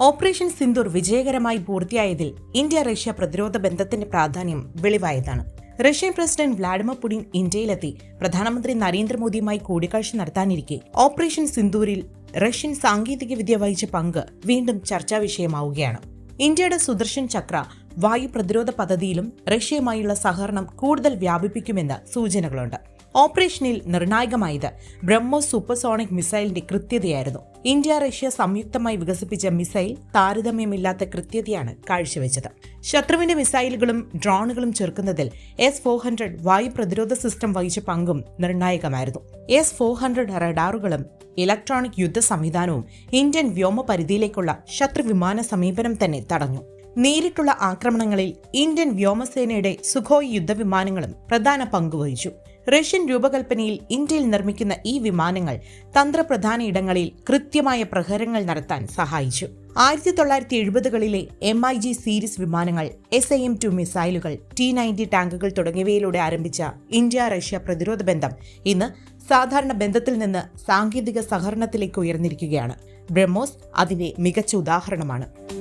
Operation Sindoor വിജയകരമായി പൂർത്തിയായതിൽ India Russia പ്രതിരോധ ബന്ധത്തിന്റെ പ്രാധാന്യം വെളിവായതാണ്. റഷ്യൻ പ്രസിഡന്റ് വ്ളാഡിമിർ പുടിൻ ഇന്ത്യയിലെത്തി പ്രധാനമന്ത്രി നരേന്ദ്രമോദിയുമായി കൂടിക്കാഴ്ച നടത്താനിരിക്കെ ഓപ്പറേഷൻ സിന്ദൂരിൽ റഷ്യൻ സാങ്കേതിക വിദ്യ വഹിച്ച പങ്ക് വീണ്ടും ചർച്ചാ വിഷയമാവുകയാണ്. ഇന്ത്യയുടെ സുദർശൻ ചക്ര വായു പ്രതിരോധ പദ്ധതിയിലും റഷ്യയുമായുള്ള സഹകരണം കൂടുതൽ വ്യാപിപ്പിക്കുമെന്ന് സൂചനകളുണ്ട്. ഓപ്പറേഷനിൽ നിർണായകമായത് ബ്രഹ്മോസ് സൂപ്പർസോണിക് മിസൈലിന്റെ കൃത്യതയായിരുന്നു. ഇന്ത്യ റഷ്യ സംയുക്തമായി വികസിപ്പിച്ച മിസൈൽ താരതമ്യമില്ലാത്ത കൃത്യതയാണ് കാഴ്ചവെച്ചത്. ശത്രുവിന്റെ മിസൈലുകളും ഡ്രോണുകളും ചെറുക്കുന്നതിൽ എസ് ഫോർ ഹൺഡ്രഡ് വായു പ്രതിരോധ സിസ്റ്റം വഹിച്ച പങ്കും നിർണായകമായിരുന്നു. എസ് ഫോർ ഹൺഡ്രഡ് റഡാറുകളും ഇലക്ട്രോണിക് യുദ്ധ സംവിധാനവും ഇന്ത്യൻ വ്യോമ പരിധിയിലേക്കുള്ള ശത്രു വിമാന സമീപനം തന്നെ തടഞ്ഞു. നേരിട്ടുള്ള ആക്രമണങ്ങളിൽ ഇന്ത്യൻ വ്യോമസേനയുടെ സുഖോയ് യുദ്ധവിമാനങ്ങളും പ്രധാന പങ്കുവഹിച്ചു. റഷ്യൻ രൂപകൽപ്പനയിൽ ഇന്ത്യയിൽ നിർമ്മിക്കുന്ന ഈ വിമാനങ്ങൾ തന്ത്രപ്രധാന ഇടങ്ങളിൽ കൃത്യമായ പ്രഹരങ്ങൾ നടത്താൻ സഹായിച്ചു. ആയിരത്തി തൊള്ളായിരത്തി എഴുപതുകളിലെ എം ഐ ജി സീരീസ് വിമാനങ്ങൾ എസ് ഐ എം ടു മിസൈലുകൾ ടി നയന്റി ടാങ്കുകൾ തുടങ്ങിയവയിലൂടെ ആരംഭിച്ച ഇന്ത്യ റഷ്യ പ്രതിരോധ ബന്ധം ഇന്ന് സാധാരണ ബന്ധത്തിൽ നിന്ന് സാങ്കേതിക സഹകരണത്തിലേക്ക് ഉയർന്നിരിക്കുകയാണ്. ബ്രഹ്മോസ് അതിന്റെ മികച്ച ഉദാഹരണമാണ്.